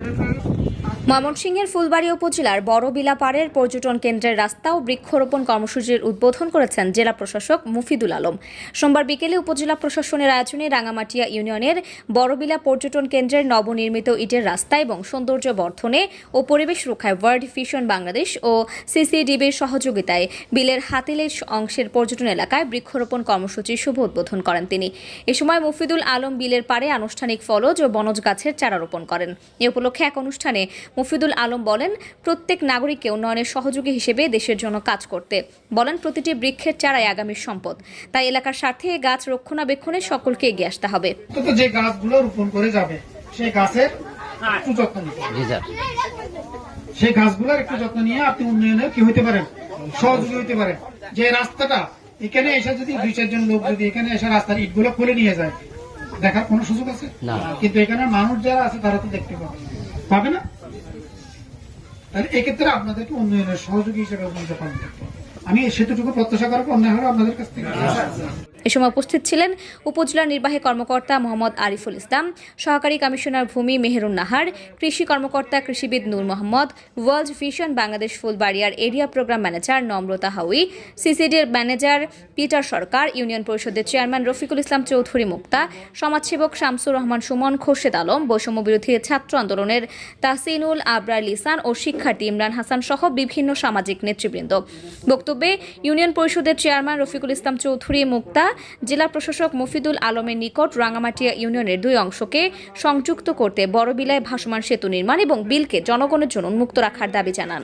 Efendim? ময়মনসিংহের ফুলবাড়ি উপজেলার বড়বিলাপাড়ের পর্যটন কেন্দ্রের রাস্তা ও বৃক্ষরোপণ কর্মসূচির উদ্বোধন করেছেন জেলা প্রশাসক মুফিদুল আলম। সোমবার বিকেলে উপজেলা প্রশাসনের আয়োজনে রাঙামাটিয়া ইউনিয়নের বড়বিলা পর্যটন কেন্দ্রের নবনির্মিত ইটের রাস্তা এবং সৌন্দর্য বর্ধনে ও পরিবেশ রক্ষায় ওয়ার্ল্ড ভিশন বাংলাদেশ ও সিসিডিবির সহযোগিতায় বিলের হাতিলের অংশের পর্যটন এলাকায় বৃক্ষরোপণ কর্মসূচির শুভ উদ্বোধন করেন তিনি। এ সময় মুফিদুল আলম বিলের পাড়ে আনুষ্ঠানিক ফলজ ও বনজ গাছের চারা রোপণ করেন। এ উপলক্ষে এক অনুষ্ঠানে মুফিদুল আলম বলেন প্রত্যেক নাগরিককে উন্নয়নের সহযোগী হিসেবে দেশের জন্য কাজ করতে বলেন প্রতিটি বৃক্ষের চারাই আগামীর সম্পদ। তাই এলাকার স্বার্থে গাছ রক্ষণাবেক্ষণে সকলকে এগিয়ে আসতে হবে। যে গাছগুলো রোপণ করে যাবে সেই গাছের যত্ন নিতে হবে। জি স্যার সেই গাছগুলোর একটু যত্ন নিয়ে আপনি উন্নয়নে কি হইতে পারেন? সহযোগী হইতে পারেন। যে রাস্তাটা এখানে এসে যদি দুই চারজন লোক যদি এখানে এসে রাস্তার ইটগুলো খুলে নিয়ে যায় দেখার কোনো সুযোগ আছে? কিন্তু এখানে মানুষ যারা আছে তারা তো দেখতে পাবে। পাবে না? তাহলে এক্ষেত্রে আপনাদেরকে উন্নয়নের সহযোগী হিসেবে ভূমিকা পালন আমি সেতুটুকু প্রত্যাশা করব, অন্যায় হলে আপনাদের কাছ থেকে। এ সময় উপস্থিত ছিলেন উপজেলা নির্বাহী কর্মকর্তা মোহাম্মদ আরিফুল ইসলাম, সহকারী কমিশনার ভূমি মেহেরুন নাহার, কৃষি কর্মকর্তা কৃষিবিদ নূর মোহাম্মদ, ওয়ার্ল্ড ভিশন বাংলাদেশ ফুলবাড়িয়ার এরিয়া প্রোগ্রাম ম্যানেজার নম্রতা হাউই, সিসিডির ম্যানেজার পিটার সরকার, ইউনিয়ন পরিষদের চেয়ারম্যান রফিকুল ইসলাম চৌধুরী মুক্তা, সমাজসেবক শামসুর রহমান সুমন, খোরশেদ আলম, বৈষম্য বিরোধী ছাত্র আন্দোলনের তাসিনুল আবরার লিসান ও শিক্ষার্থী ইমরান হাসান সহ বিভিন্ন সামাজিক নেতৃবৃন্দ। বক্তব্যে ইউনিয়ন পরিষদের চেয়ারম্যান রফিকুল ইসলাম চৌধুরী মুক্তা জেলা প্রশাসক মফিদুল আলমের নিকট রাঙ্গামাটিয়া ইউনিয়নের দুই অংশকে সংযুক্ত করতে বড়বিলায় ভাসমান সেতু নির্মাণ এবং বিলকে জনগণের জন্য উন্মুক্ত রাখার দাবি জানান।